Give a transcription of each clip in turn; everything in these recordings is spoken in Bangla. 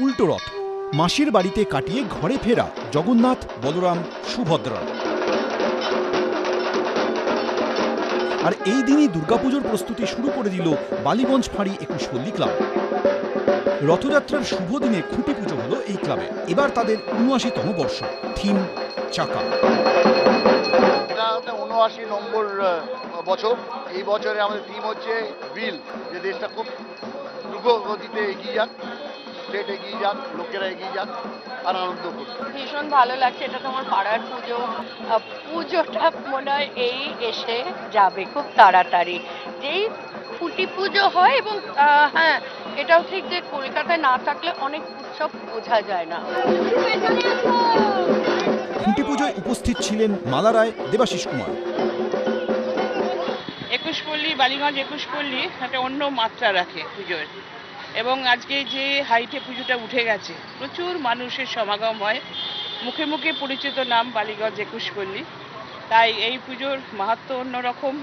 উল্টো রথ। মাসির বাড়িতে কাটিয়ে ঘরে ফেরা জগন্নাথ বলরাম সুভদ্রা আর এই দিনই দুর্গাপুজোর প্রস্তুতি শুরু করে দিল বালিগঞ্জ ফাঁড়ি একুশপল্লী ক্লাব। রথযাত্রার শুভ দিনে খুঁটি পুজো হলো এই ক্লাবে। এবার তাদের উনআশিতম বর্ষ। থিম, চাকা। উনআশি নম্বর বছর। এই বছরে আমাদের থিম হচ্ছে বিল যে দেশটা খুব দ্রুত গতিতে এগিয়ে যাক। স্টেট এগিয়ে যাক লোকেরা এগিয়ে যাক আর আনন্দ করুক ভীষণ ভালো লাগছে এটা তোমার পাড়ার পুজো। পুজোটা মনে হয় এই এসে যাবে খুব তাড়াতাড়ি। যেই খুঁটি পুজো হয় এবং হ্যাঁ এটাও ঠিক যে কলকাতায় না থাকলে অনেক উৎসব বোঝা যায় না। খুঁটি পুজোয় উপস্থিত ছিলেন মালা রায় দেবাশিস কুমার। একুশপল্লী বালিগঞ্জ একুশপল্লী একটা অন্য মাত্রা রাখে পুজোর। এবং আজকে যে হাইটে পুজোটা উঠে গেছে প্রচুর মানুষের সমাগম হয়। মুখে মুখে পরিচিত নাম বালিগঞ্জ একুশপল্লী তাই এই পুজোর মাহাত্ম অন্যরকম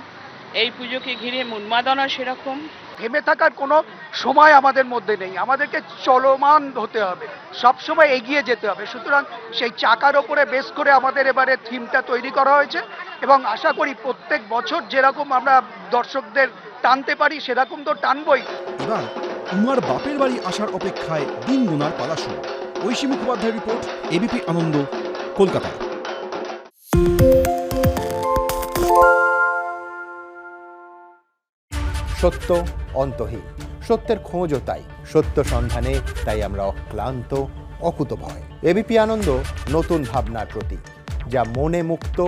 এই পুজোকে ঘিরে উন্মাদনা সেরকম। থেমে থাকার কোনো সময় আমাদের মধ্যে নেই। আমাদেরকে চলমান হতে হবে সব সময় এগিয়ে যেতে হবে। সুতরাং সেই চাকার ওপরে বেস করে আমাদের এবারে থিমটা তৈরি করা হয়েছে এবং আশা করি প্রত্যেক বছর যেরকম আমরা দর্শকদের টানতে পারি সেরকম তো টানবই। উমার বাপের বাড়ি আসার অপেক্ষায় দিন গোনার পালা শুরু। Aishi Mukhopadhyay report, ABP Ananda, Kolkata. সত্য অন্তহীন। সত্যের খোঁজও তাই। সত্য সন্ধানে তাই আমরা অক্লান্ত, অকুতভয়। এবিপি আনন্দ, নতুন ভাবনার প্রতীক, যা মনে মুক্ত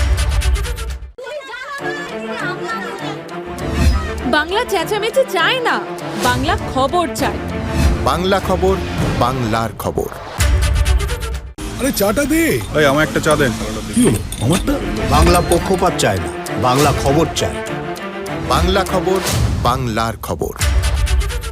বাংলা চেঁচামেচি চায় না বাংলা খবর চায়। বাংলা খবর বাংলার খবর। আরে চাটা দে। এই আমার একটা চা দেন। কি হলো? আমারটা? বাংলা পক্ষপাত চায় না বাংলা খবর চায়। বাংলা খবর বাংলার খবর।